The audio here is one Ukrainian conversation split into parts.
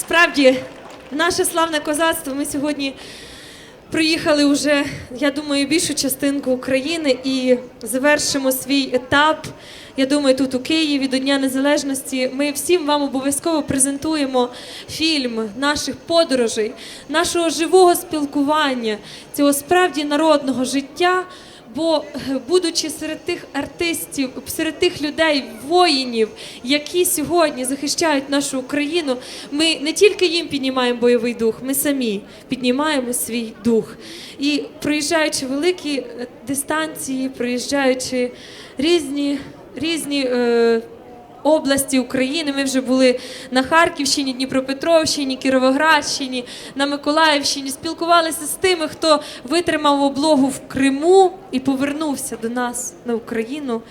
Справді, наше славне козацтво. Ми сьогодні приїхали вже, я думаю, більшу частинку України і завершимо свій етап. Я думаю, тут у Києві до Дня Незалежності ми всім вам обов'язково презентуємо фільм наших подорожей, нашого живого спілкування, цього справді народного життя. Бо, е, будучи серед тих артистів, серед тих людей, воїнів, які сьогодні захищають нашу Україну, ми не тільки їм піднімаємо бойовий дух, ми самі піднімаємо свій дух. І проїжджаючи великі е, дистанції, проїжджаючи різні, різні е, області України. Ми вже були на Харківщині, Дніпропетровщині, Кіровоградщині, на Миколаївщині. Спілкувалися з тими, хто витримав облогу в Криму і повернувся до нас на Україну,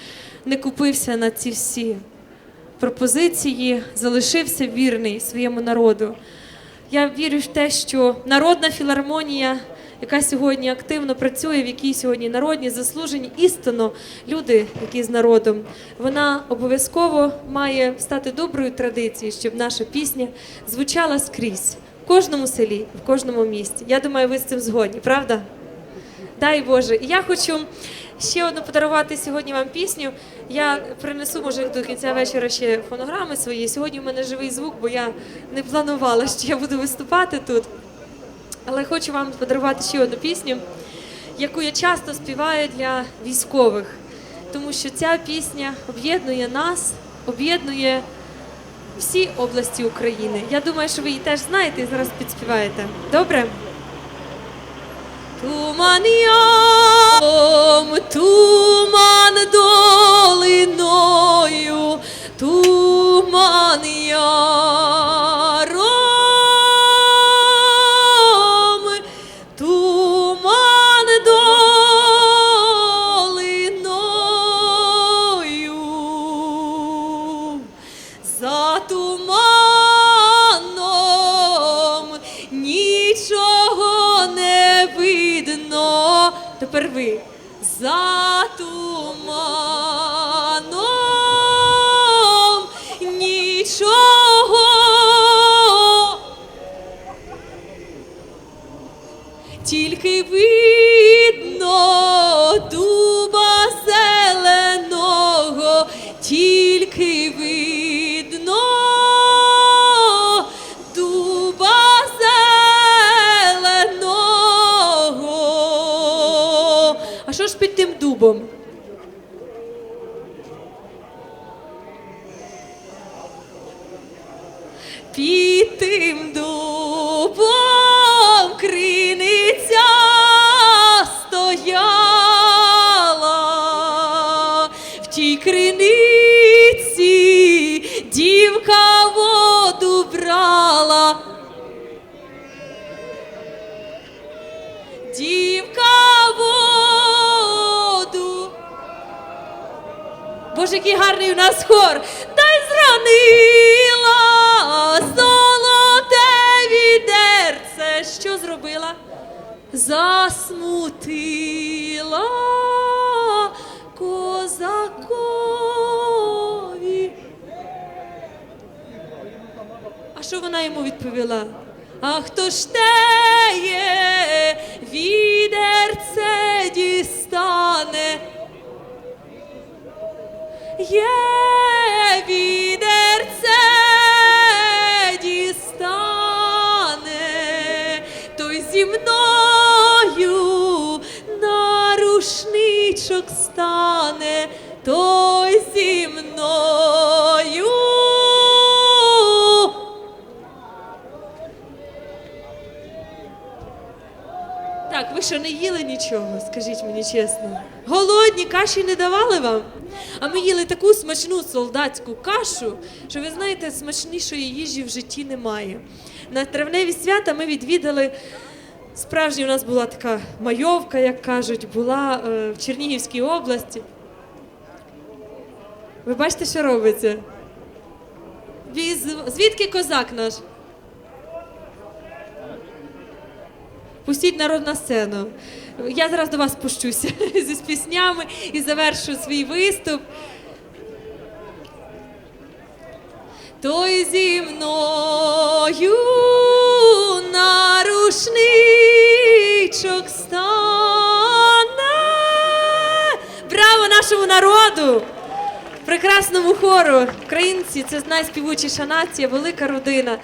не купився на ці всі пропозиції, залишився вірний своєму народу. Я вірю в те, що народна філармонія, яка сьогодні активно працює, в якій сьогодні народні заслужені істинно люди, які з народом, вона обов'язково має стати доброю традицією, щоб наша пісня звучала скрізь в кожному селі, в кожному місті. Я думаю, ви з цим згодні, правда? Дай Боже. І я хочу ще одну подарувати сьогодні вам пісню. Я принесу, може, до кінця вечора ще фонограми свої. Сьогодні в мене живий звук, бо я не планувала, що я буду виступати тут. Але хочу вам подарувати ще одну пісню, яку я часто співаю для військових. Тому що ця пісня об'єднує нас, об'єднує всі області України. Я думаю, що ви її теж знаєте і зараз підспіваєте. Добре? Туман яром, туман долиною, туман Тепер ви. За туманом дубом? Під тим дубом криниця стояла, в тій криниці дівка воду брала. Боже, який гарний у нас хор. Дай зранила золоте відерце. Що зробила? Засмутила козакові. А що вона йому відповіла? А хто ж теє відерце дістане? Є відерце дістане, той зі мною на рушничок стане, той зі мною. Так, ви що не їли нічого, скажіть мені чесно. Голодні каші не давали вам. А ми їли таку смачну солдатську кашу, що ви знаєте, смачнішої їжі в житті немає. На травневі свята ми відвідали. Справжня у нас була така майовка, як кажуть, була е, в Чернігівській області. Ви бачите, що робиться? Звідки козак наш? Пустіть народ на сцену. Я зараз до вас пущуся зі піснями і завершу свій виступ. Той зі мною нарушничок. стане. Браво нашому народу! Прекрасному хору! Українці це найспівучіша нація, велика родина.